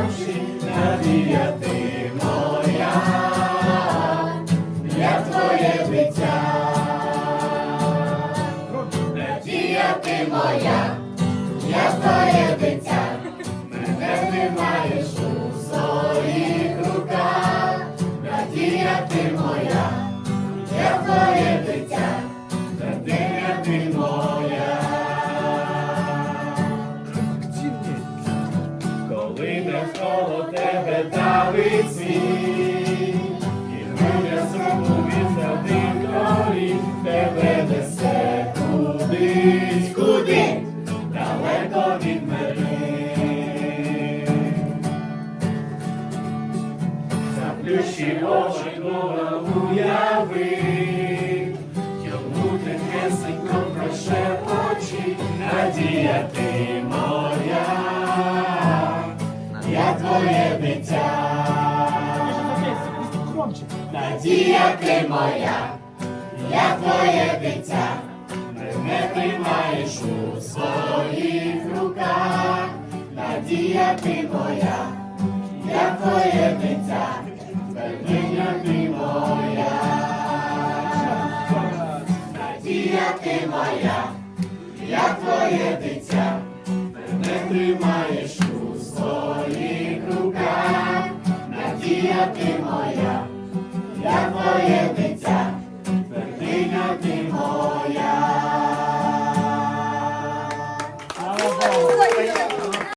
Ставши надія ти моя, я твоє дитя, надія ти моя, я твоє дитя, мене тримаєш у своїх руках, надія ти моя, я твоє дитя, надія ти моя. металиці, і хвиля саду від корінь тебе несе кудись, куди далеко від мене. Заплющи очі нова уяви, йому проше очі, надія ти мов я твоє дитя. Надія ти моя, я твоє дитя, мене тримаєш у своїх руках. Надія ти моя, я твоє дитя, твердиня ти моя. Надія ти моя, я твоє дитя, мене тримаєш ти моя,